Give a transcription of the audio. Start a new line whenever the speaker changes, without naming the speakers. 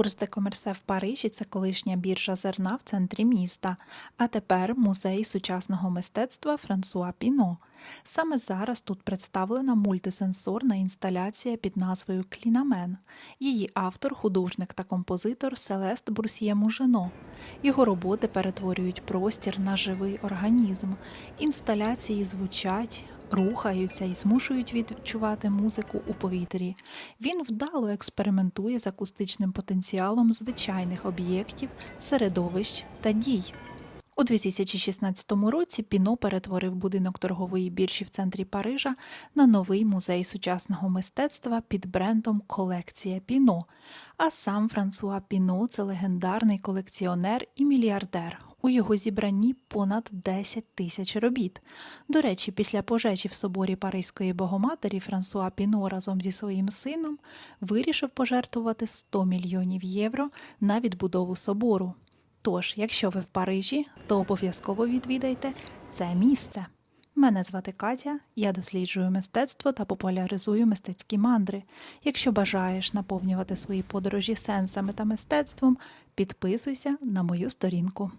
Бурс де Комерсе в Парижі це колишня біржа зерна в центрі міста, а тепер музей сучасного мистецтва Франсуа Піно. Саме зараз тут представлена мультисенсорна інсталяція під назвою Клінамен. Її автор, художник та композитор Селест Бурсьє Мужино. Його роботи перетворюють простір на живий організм. Інсталяції звучать, рухаються і змушують відчувати музику у повітрі. Він вдало експериментує з акустичним потенціалом звичайних об'єктів, середовищ та дій. У 2016 році Піно перетворив будинок торгової біржі в центрі Парижа на новий музей сучасного мистецтва під брендом Колекція Піно. А сам Франсуа Піно це легендарний колекціонер і мільярдер. У його зібранні понад 10 тисяч робіт. До речі, після пожежі в соборі Паризької Богоматері Франсуа Піно разом зі своїм сином вирішив пожертвувати 100 мільйонів євро на відбудову собору. Тож, якщо ви в Парижі, то обов'язково відвідайте це місце. Мене звати Катя, я досліджую мистецтво та популяризую мистецькі мандри. Якщо бажаєш наповнювати свої подорожі сенсами та мистецтвом, підписуйся на мою сторінку.